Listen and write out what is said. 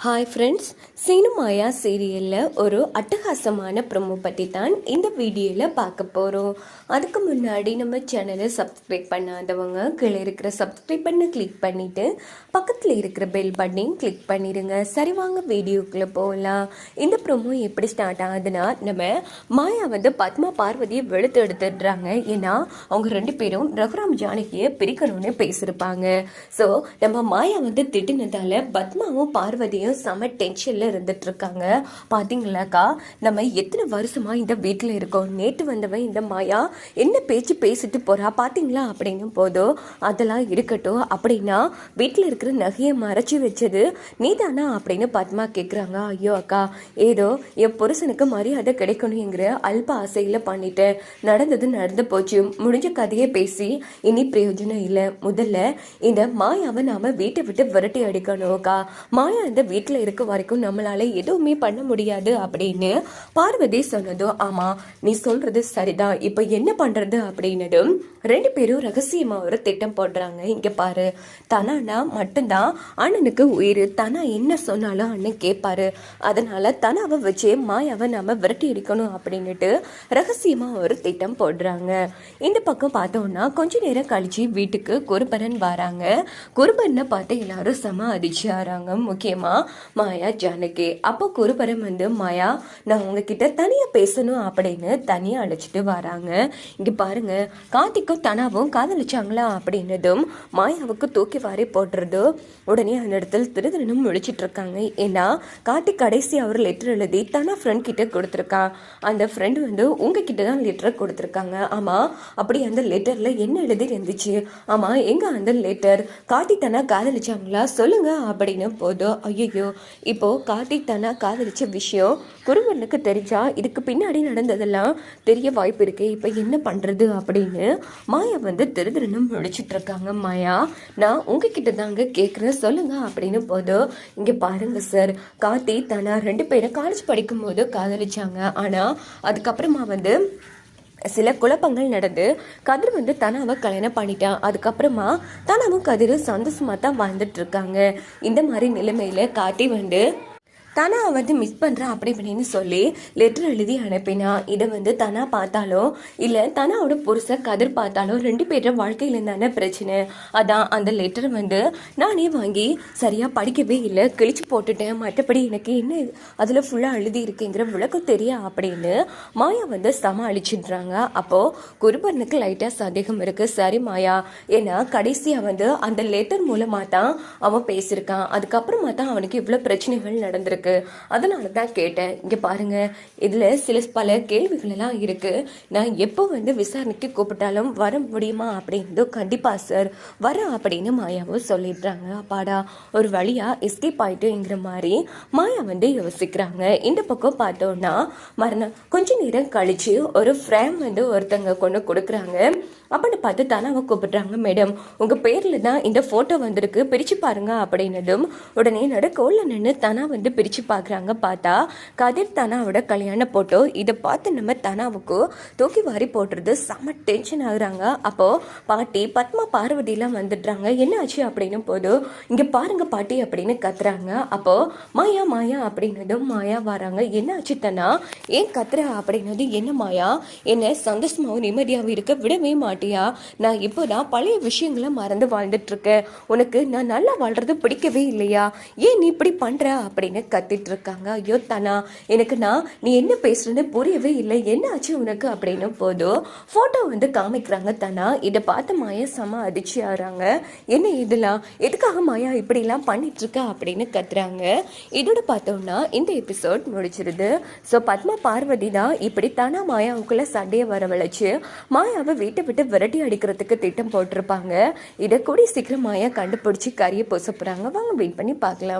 Hi friends சீனுமாயா சீரியலில் ஒரு அட்டகாசமான ப்ரொமோ பற்றி தான் இந்த வீடியோவில் பார்க்க போகிறோம் அதுக்கு முன்னாடி நம்ம சேனலை சப்ஸ்கிரைப் பண்ணாதவங்க கீழே இருக்கிற சப்ஸ்கிரைப் பண்ண கிளிக் பண்ணிவிட்டு பக்கத்தில் இருக்கிற பெல் பட்டனையும் கிளிக் பண்ணிடுங்க சரி வாங்க வீடியோக்குள்ளே போகலாம் இந்த ப்ரொமோ எப்படி ஸ்டார்ட் ஆகுதுன்னா நம்ம மாயா வந்து பத்மா பார்வதியை வெளுத்து எடுத்துடுறாங்க. ஏன்னா அவங்க ரெண்டு பேரும் ரகுராம் ஜானகியை பிரிக்கணும்னு பேசியிருப்பாங்க. ஸோ நம்ம மாயா வந்து திட்டினதால பத்மாவும் பார்வதியும் செம டென்ஷனில் இருந்துட்டு இருக்காங்க பார்த்தீங்களாக்கா நம்ம எத்தனை வருஷமா இந்த வீட்டில் இருக்கோம். நேற்று வந்தவன் இந்த மாயா என்ன பேச்சு பேசிட்டு போறா பார்த்தீங்களா அப்படின்னும் போதும் அதெல்லாம் இருக்கட்டும். அப்படின்னா வீட்டில் இருக்கிற நகையை மறைச்சி வச்சது நீதானா? அப்படின்னு பத்மா கேட்குறாங்க ஐயோ அக்கா ஏதோ என் புருஷனுக்கு மரியாதை கிடைக்கணுங்கிற அல்ப ஆசையில் பண்ணிட்டேன் நடந்தது நடந்து போச்சு. முடிஞ்ச கதையை பேசி இனி பிரயோஜனம் இல்லை. முதல்ல இந்த மாயாவை நாம வீட்டை விட்டு விரட்டி அடிக்கணும்க்கா மாயா இந்த வீட்டில் இருக்க வரைக்கும் நம்மளால் எதுவுமே பண்ண முடியாது அப்படின்னு பார்வதி சொன்னதும் ஆமாம் நீ சொல்கிறது சரிதான். இப்போ என்ன பண்ணுறது அப்படின்னதும் ரெண்டு பேரும் ரகசியமாக ஒரு திட்டம் போடுறாங்க. இங்கே பாரு தனானா மட்டும்தான் அண்ணனுக்கு உயிர். தனா என்ன சொன்னாலும் அண்ணன் கேட்பாரு. அதனால் தனாவை வச்சு மாயாவை நாம் விரட்டி அடிக்கணும். அப்படின்னுட்டு ரகசியமாக ஒரு திட்டம் போடுறாங்க. இந்த பக்கம் பார்த்தோம்னா கொஞ்ச நேரம் கழிச்சு வீட்டுக்கு குருபரன் வராங்க. குருபரனை பார்த்து எல்லாரும் செம அதிர்ச்சியாராங்க முக்கியமாக மாயா ஜானகி அப்போ குருபரம் வந்து மாயா நான் உங்ககிட்ட தனியா பேசணும் அப்படின்னு தனியாக அழைச்சிட்டு வராங்க. இங்க பாருங்க கார்த்திக்கும் தனாவும் காதலிச்சாங்களா அப்படின்னதும் மாயாவுக்கு தூக்கி வாரி போடுறது உடனே அந்த இடத்துல திருதரனும் முழிச்சிட்டு இருக்காங்க. ஏன்னா கார்த்திக் கடைசி அவர் லெட்டர் எழுதி தனா ஃப்ரெண்ட் கிட்ட கொடுத்துருக்கான் அந்த ஃப்ரெண்ட் வந்து உங்ககிட்ட தான் லெட்டர் கொடுத்துருக்காங்க. ஆமா அப்படி அந்த லெட்டர்ல என்ன எழுதி இருந்துச்சு? ஆமா எங்க அந்த லெட்டர் கார்த்திக் தனா காதலிச்சாங்களா? சொல்லுங்க அப்படின்னு போதும் ஐயோ இப்போது கார்த்திக் தானா காதலிச்ச விஷயம் குருவனுக்கு தெரிஞ்சா இதுக்கு பின்னாடி நடந்ததெல்லாம் தெரிய வாய்ப்பு இருக்கு. இப்போ என்ன பண்ணுறது அப்படின்னு மாயா வந்து திரு முடிச்சிட்ருக்காங்க இருக்காங்க. மாயா நான் உங்ககிட்ட தாங்க கேட்குறேன் சொல்லுங்க அப்படின்னு போதும் இங்கே பாருங்க சார் கார்த்தி தானா ரெண்டு பேரும் காலேஜ் படிக்கும்போது காதலிச்சாங்க. ஆனால் அதுக்கப்புறமா வந்து சில குழப்பங்கள் நடந்து கதிர் வந்து தனாவை கல்யாணம் பண்ணிட்டான். அதுக்கப்புறமா தனாவும் கதிரும் சந்தோஷமா தான் வாழ்ந்துட்டு இருக்காங்க. இந்த மாதிரி நிலைமையில காட்டி வந்து தனா வந்து மிஸ் பண்ணுறான் அப்படி இப்படின்னு சொல்லி லெட்டர் எழுதி அனுப்பினா இதை வந்து தனா பார்த்தாலோ இல்லை தனாவோட புருஷ கதிர் பார்த்தாலோ ரெண்டு பேரும் வாழ்க்கையில் தானே பிரச்சனை. அதான் அந்த லெட்டர் வந்து நானே வாங்கி சரியாக படிக்கவே இல்லை கிழிச்சு போட்டுட்டேன் மற்றபடி எனக்கு என்ன அதில் ஃபுல்லாக எழுதி இருக்குங்கிற விளக்கம் தெரியா அப்படின்னு மாயா வந்து சமாளிச்சிடுறாங்க. அப்போது குருபரனுக்கு லைட்டாக சந்தேகம் இருக்குது சரி மாயா ஏன்னா கடைசியாக வந்து அந்த லெட்டர் மூலமாக தான் அவன் பேசியிருக்கான். அதுக்கப்புறமா தான் அவனுக்கு இவ்வளோ பிரச்சனைகள் நடந்திருக்கு. இருக்கு. அதனால தான் கேட்டேன். இங்கே பாருங்க இதில் சில பல கேள்விகள் எல்லாம் இருக்கு. நான் எப்போ வந்து விசாரணைக்கு கூப்பிட்டாலும் வர முடியுமா அப்படின்னு கண்டிப்பா சார் வர அப்படின்னு மாயாவும் சொல்லிடுறாங்க. அப்பாடா ஒரு வழியா எஸ்கேப் ஆயிட்டுங்கிற மாதிரி மாயா வந்து யோசிக்கிறாங்க. இந்த பக்கம் பார்த்தோம்னா மறுநாள் கொஞ்ச நேரம் கழிச்சு ஒரு ஃப்ரேம் வந்து ஒருத்தங்க கொண்டு கொடுக்குறாங்க. அப்படின்னு பார்த்து தனாவை கூப்பிடுறாங்க மேடம் உங்க பேர்ல தான் இந்த போட்டோ வந்திருக்கு. பிரிச்சு பாருங்க அப்படின்னதும் உடனே நடுக்கோல்ல நின்று தனா வந்து பிரிச்சு பார்க்குறாங்க. பார்த்தா கதிர் தனாவோட கல்யாண போட்டோ. இதை பார்த்து நம்ம தனாவுக்கு தூக்கி வாரி போட்டுறது செம்ம டென்ஷன் ஆகுறாங்க. அப்போது பாட்டி பத்மா பார்வதியெலாம் வந்துடுறாங்க. என்ன ஆச்சு அப்படின்னு போதும் இங்கே பாருங்க பாட்டி அப்படின்னு கத்துறாங்க. அப்போது மாயா மாயா அப்படின்னதும் மாயா வராங்க. என்ன ஆச்சு தனா ஏன் கத்துற? அப்படின்னது என்ன மாயா? என்ன சந்தோஷமாகவும் நிம்மதியாகவும் இருக்க விடவே மாட்டியா? நான் இப்போ தான் பழைய விஷயங்களை மறந்து வாழ்ந்துட்டுருக்கேன். உனக்கு நான் நல்லா வாழ்கிறது பிடிக்கவே இல்லையா? ஏன் நீ இப்படி பண்ணுற அப்படின்னு கத்திட்டு இருக்காங்க ஐயோ தனா எனக்கு நான் நீ என்ன பேசுறேன்னு புரியவே இல்லை. என்ன ஆச்சு உனக்கு அப்படின்னு போதும் போட்டோ வந்து காமிக்கிறாங்க தனா. இதை பார்த்து மாயா செம அதிர்ச்சி ஆகிறாங்க. என்ன இதெல்லாம்? எதுக்காக மாயா இப்படிலாம் பண்ணிட்டு இருக்கா அப்படின்னு கத்துறாங்க. இதோட பார்த்தோம்னா இந்த எபிசோட் முடிச்சிருது ஸோ பத்மா பார்வதி தான் இப்படி தனா மாயாவுக்குள்ள சண்டையை வரவழைச்சு மாயாவை வீட்டை விட்டு விரட்டி அடிக்கிறதுக்கு திட்டம் போட்டிருப்பாங்க. இதை கூடி சீக்கிரம் மாயா கண்டுபிடிச்சி கறியை பூச போகிறாங்க வாங்க வெயிட் பண்ணி பார்க்கலாம்.